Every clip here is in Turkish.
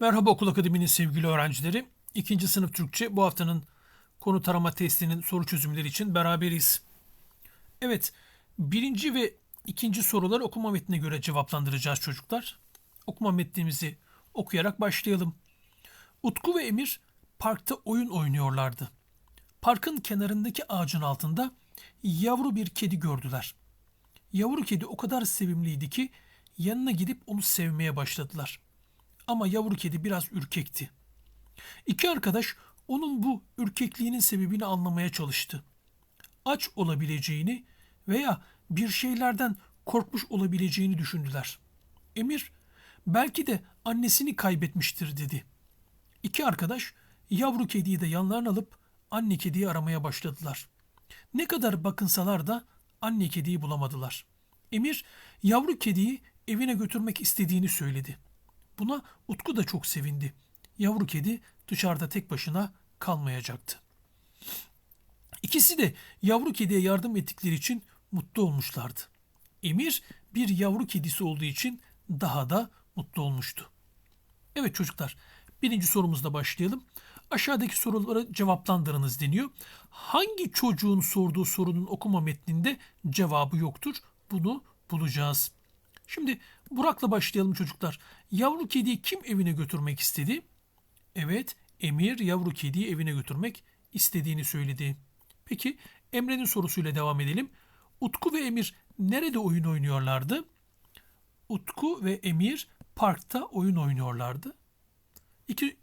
Merhaba Okul Akademi'nin sevgili öğrencileri. İkinci sınıf Türkçe bu haftanın konu tarama testinin soru çözümleri için beraberiz. Evet, birinci ve ikinci soruları okuma metnine göre cevaplandıracağız çocuklar. Okuma metnimizi okuyarak başlayalım. Utku ve Emir parkta oyun oynuyorlardı. Parkın kenarındaki ağacın altında yavru bir kedi gördüler. Yavru kedi o kadar sevimliydi ki yanına gidip onu sevmeye başladılar. Ama yavru kedi biraz ürkekti. İki arkadaş onun bu ürkekliğinin sebebini anlamaya çalıştı. Aç olabileceğini veya bir şeylerden korkmuş olabileceğini düşündüler. Emir belki de annesini kaybetmiştir dedi. İki arkadaş yavru kediyi de yanlarına alıp anne kediyi aramaya başladılar. Ne kadar bakınsalar da anne kediyi bulamadılar. Emir yavru kediyi evine götürmek istediğini söyledi. Buna Utku da çok sevindi. Yavru kedi dışarıda tek başına kalmayacaktı. İkisi de yavru kediye yardım ettikleri için mutlu olmuşlardı. Emir bir yavru kedisi olduğu için daha da mutlu olmuştu. Evet çocuklar, birinci sorumuzla başlayalım. Aşağıdaki soruları cevaplandırınız deniyor. Hangi çocuğun sorduğu sorunun okuma metninde cevabı yoktur? Bunu bulacağız. Şimdi Burak'la başlayalım çocuklar. Yavru kediyi kim evine götürmek istedi? Evet, Emir yavru kediyi evine götürmek istediğini söyledi. Peki Emre'nin sorusuyla devam edelim. Utku ve Emir nerede oyun oynuyorlardı? Utku ve Emir parkta oyun oynuyorlardı. İki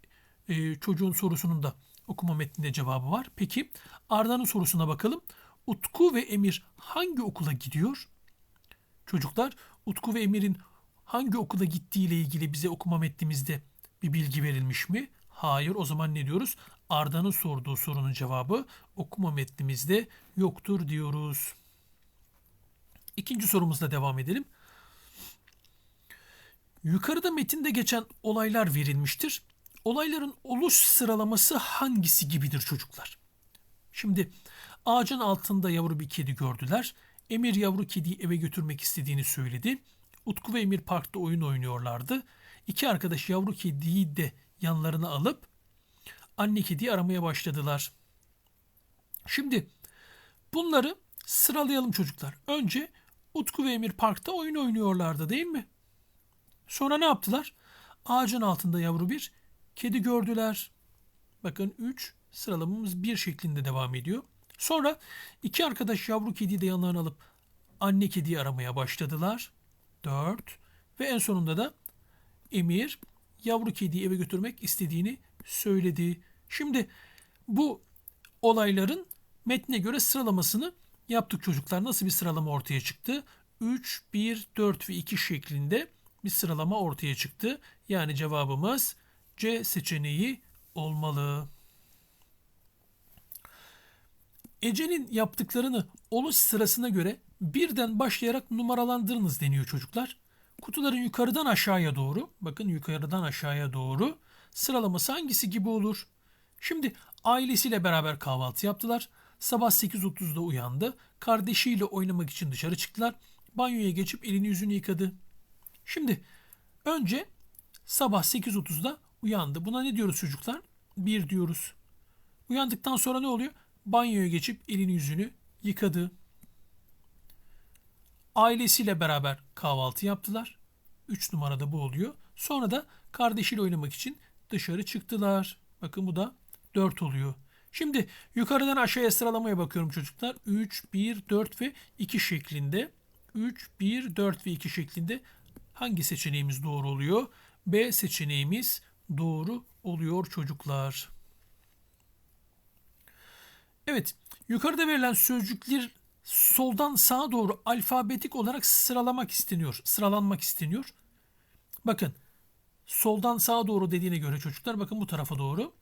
e, çocuğun sorusunun da okuma metninde cevabı var. Peki Arda'nın sorusuna bakalım. Utku ve Emir hangi okula gidiyor? Çocuklar Utku ve Emir'in hangi okula gittiği ile ilgili bize okuma metnimizde bir bilgi verilmiş mi? Hayır. O zaman ne diyoruz? Arda'nın sorduğu sorunun cevabı okuma metnimizde yoktur diyoruz. İkinci sorumuzla devam edelim. Yukarıda metinde geçen olaylar verilmiştir. Olayların oluş sıralaması hangisi gibidir çocuklar? Şimdi ağacın altında yavru bir kedi gördüler. Emir yavru kediyi eve götürmek istediğini söyledi. Utku ve Emir parkta oyun oynuyorlardı. İki arkadaş yavru kediyi de yanlarına alıp anne kediyi aramaya başladılar. Şimdi bunları sıralayalım çocuklar. Önce Utku ve Emir parkta oyun oynuyorlardı değil mi? Sonra ne yaptılar? Ağacın altında yavru bir kedi gördüler. Bakın 3 sıralamamız bir şeklinde devam ediyor. Sonra iki arkadaş yavru kediyi de yanlarına alıp anne kediyi aramaya başladılar. 4 ve en sonunda da Emir yavru kediyi eve götürmek istediğini söyledi. Şimdi bu olayların metne göre sıralamasını yaptık çocuklar. Nasıl bir sıralama ortaya çıktı? 3, 1, 4 ve 2 şeklinde bir sıralama ortaya çıktı. Yani cevabımız C seçeneği olmalı. Ece'nin yaptıklarını oluş sırasına göre birden başlayarak numaralandırınız deniyor çocuklar. Kutuların yukarıdan aşağıya doğru, bakın yukarıdan aşağıya doğru sıralaması hangisi gibi olur? Şimdi ailesiyle beraber kahvaltı yaptılar. Sabah 8.30'da uyandı. Kardeşiyle oynamak için dışarı çıktılar. Banyoya geçip elini yüzünü yıkadı. Şimdi önce sabah 8.30'da uyandı. Buna ne diyoruz çocuklar? Bir diyoruz. Uyandıktan sonra ne oluyor? Banyoya geçip elini yüzünü yıkadı. Ailesiyle beraber kahvaltı yaptılar. 3 numarada bu oluyor. Sonra da kardeşiyle oynamak için dışarı çıktılar. Bakın bu da 4 oluyor. Şimdi yukarıdan aşağıya sıralamaya bakıyorum çocuklar. 3, 1, 4 ve 2 şeklinde. 3, 1, 4 ve 2 şeklinde hangi seçeneğimiz doğru oluyor? B seçeneğimiz doğru oluyor çocuklar. Evet, yukarıda verilen sözcükler soldan sağa doğru alfabetik olarak sıralamak isteniyor, sıralanmak isteniyor. Bakın, soldan sağa doğru dediğine göre çocuklar bakın bu tarafa doğru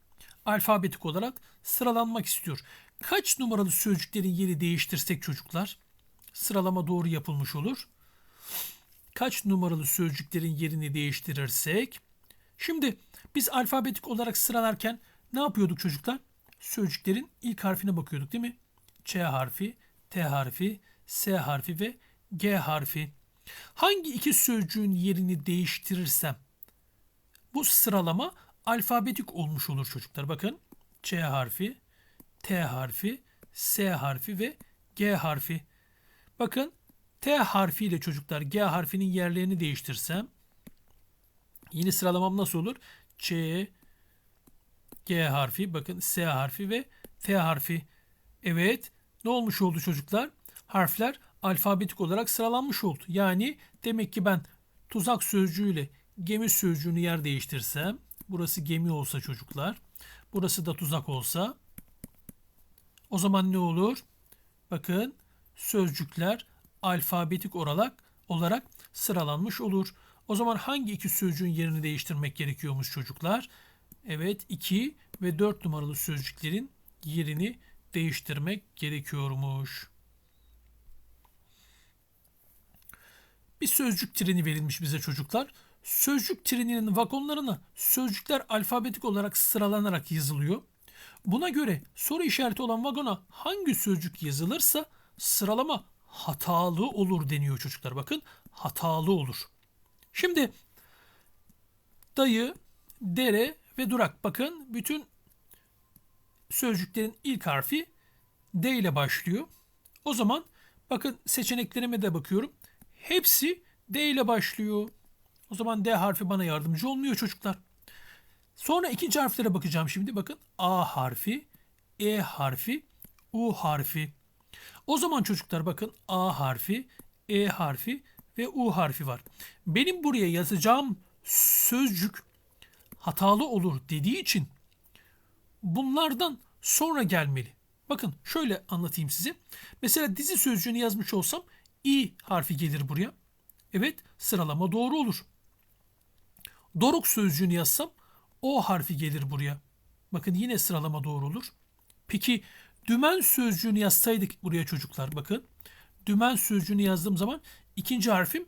alfabetik olarak sıralanmak istiyor. Kaç numaralı sözcüklerin yeri değiştirsek çocuklar sıralama doğru yapılmış olur. Kaç numaralı sözcüklerin yerini değiştirirsek şimdi biz alfabetik olarak sıralarken ne yapıyorduk çocuklar? Sözcüklerin ilk harfine bakıyorduk değil mi? Ç harfi, T harfi, S harfi ve G harfi. Hangi iki sözcüğün yerini değiştirirsem bu sıralama alfabetik olmuş olur çocuklar. Bakın Ç harfi, T harfi, S harfi ve G harfi. Bakın T harfiyle çocuklar G harfinin yerlerini değiştirsem yeni sıralamam nasıl olur? Ç, G harfi, bakın S harfi ve T harfi. Evet, ne olmuş oldu çocuklar? Harfler alfabetik olarak sıralanmış oldu. Yani demek ki ben tuzak sözcüğüyle gemi sözcüğünü yer değiştirsem, burası gemi olsa çocuklar, burası da tuzak olsa, o zaman ne olur? Bakın sözcükler alfabetik olarak olarak sıralanmış olur. O zaman hangi iki sözcüğün yerini değiştirmek gerekiyormuş çocuklar? Evet 2 ve 4 numaralı sözcüklerin yerini değiştirmek gerekiyormuş. Bir sözcük treni verilmiş bize çocuklar. Sözcük treninin vagonlarına sözcükler alfabetik olarak sıralanarak yazılıyor. Buna göre soru işareti olan vagona hangi sözcük yazılırsa sıralama hatalı olur deniyor çocuklar. Bakın hatalı olur. Şimdi dayı, dere ve durak. Bakın bütün sözcüklerin ilk harfi D ile başlıyor. O zaman bakın seçeneklerime de bakıyorum. Hepsi D ile başlıyor. O zaman D harfi bana yardımcı olmuyor çocuklar. Sonra ikinci harflere bakacağım şimdi. Bakın A harfi, E harfi, U harfi. O zaman çocuklar bakın A harfi, E harfi ve U harfi var. Benim buraya yazacağım sözcük hatalı olur dediği için bunlardan sonra gelmeli. Bakın şöyle anlatayım size. Mesela dizi sözcüğünü yazmış olsam i harfi gelir buraya. Evet sıralama doğru olur. Doruk sözcüğünü yazsam o harfi gelir buraya. Bakın yine sıralama doğru olur. Peki dümen sözcüğünü yazsaydık buraya çocuklar bakın. Dümen sözcüğünü yazdığım zaman ikinci harfim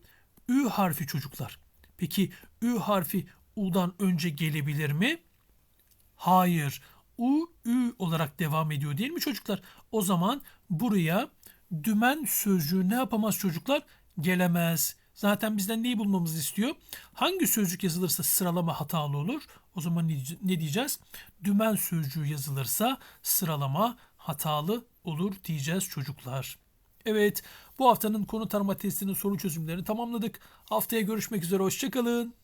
ü harfi çocuklar. Peki ü harfi u'dan önce gelebilir mi? Hayır. U, ü olarak devam ediyor değil mi çocuklar? O zaman buraya dümen sözcüğü ne yapamaz çocuklar? Gelemez. Zaten bizden neyi bulmamızı istiyor? Hangi sözcük yazılırsa sıralama hatalı olur? O zaman ne diyeceğiz? Dümen sözcüğü yazılırsa sıralama hatalı olur diyeceğiz çocuklar. Evet, bu haftanın konu tarama testinin soru çözümlerini tamamladık. Haftaya görüşmek üzere, hoşçakalın.